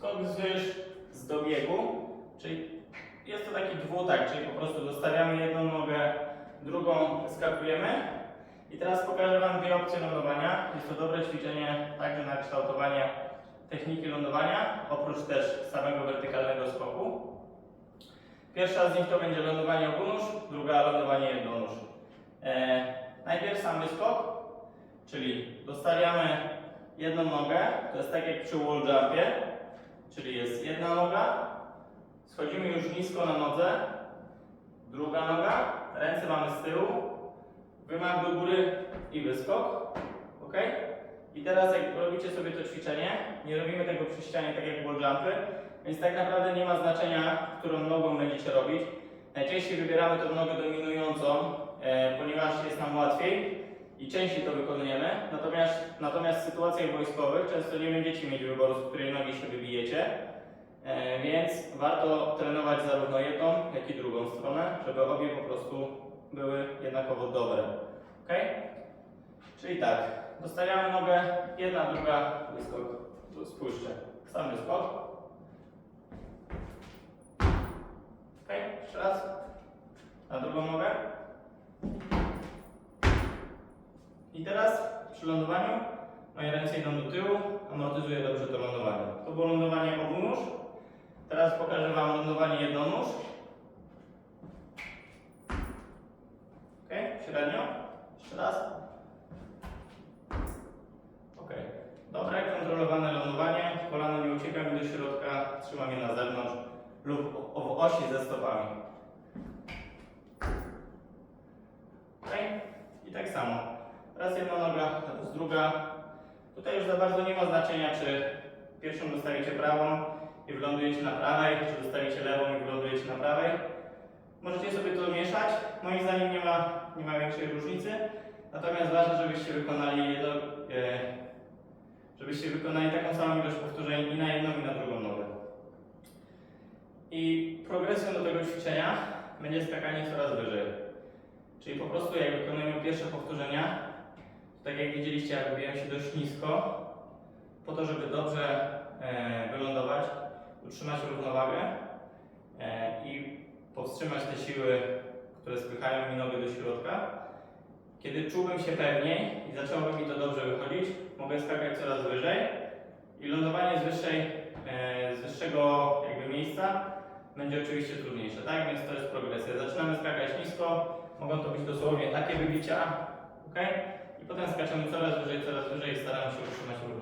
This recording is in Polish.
skok wzwyż z dobiegu, czyli jest to taki dwutak, czyli po prostu zostawiamy jedną nogę, drugą skakujemy. I teraz pokażę Wam dwie opcje lądowania. Jest to dobre ćwiczenie także na kształtowanie techniki lądowania, oprócz też samego wertykalnego skoku. Pierwsza z nich to będzie lądowanie obunóż, druga lądowanie jednonóż. E, najpierw sam wyskok, czyli dostawiamy jedną nogę, to jest tak jak przy wall jumpie, czyli jest jedna noga, schodzimy już nisko na nodze, druga noga, ręce mamy z tyłu, wymach do góry i wyskok, ok? I teraz jak robicie sobie to ćwiczenie, nie robimy tego przy ścianie tak jak wall jumpy, więc tak naprawdę nie ma znaczenia, którą nogą będziecie robić. Najczęściej wybieramy tą nogę dominującą, e, ponieważ jest nam łatwiej i częściej to wykonujemy. Natomiast, natomiast w sytuacjach wojskowych często nie będziecie mieć wyboru, z której nogi się wybijecie. E, więc warto trenować zarówno jedną, jak i drugą stronę, żeby obie po prostu były jednakowo dobre. Ok? Czyli tak, dostawiamy nogę, jedna, druga, wyskok. Spójrzcie, sam wyskok. Ok, jeszcze raz. Na drugą nogę. I teraz przy lądowaniu moje ręce idą do tyłu, amortyzuję dobrze to lądowanie. To było lądowanie obunóż. Teraz pokażę Wam lądowanie jednonóż. Ok, średnio. Jeszcze raz. Ok. Dobre, kontrolowane lądowanie. Kolano nie ucieka mi do środka, trzymam je na zewnątrz lub w osi ze stopami. Ok. I tak samo. Raz jedna noga, teraz druga. Tutaj już za bardzo nie ma znaczenia, czy pierwszą dostawicie prawą i wylądujecie na prawej, czy dostawicie lewą i wylądujecie na prawej. Możecie sobie to mieszać. Moim zdaniem nie ma, nie ma większej różnicy. Natomiast ważne, żebyście wykonali jedno, e, żebyście wykonali taką samą ilość powtórzeń i na jedną, i na drugą nogę. I progresją do tego ćwiczenia będzie skakanie coraz wyżej. Czyli po prostu jak wykonujemy pierwsze powtórzenia, tak jak widzieliście, ja wybiłem się dość nisko, po to, żeby dobrze e, wylądować, utrzymać równowagę e, i powstrzymać te siły, które spychają mi nogę do środka. Kiedy czułbym się pewniej i zaczęłoby mi to dobrze wychodzić, mogę skakać coraz wyżej i lądowanie z, wyższej, e, z wyższego jakby miejsca będzie oczywiście trudniejsze, tak? Więc to jest progresja. Zaczynamy skakać nisko, mogą to być dosłownie takie wybicia, ok? Potem skaczemy coraz wyżej, coraz wyżej i staramy się utrzymać równo.